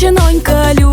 noite não encalho.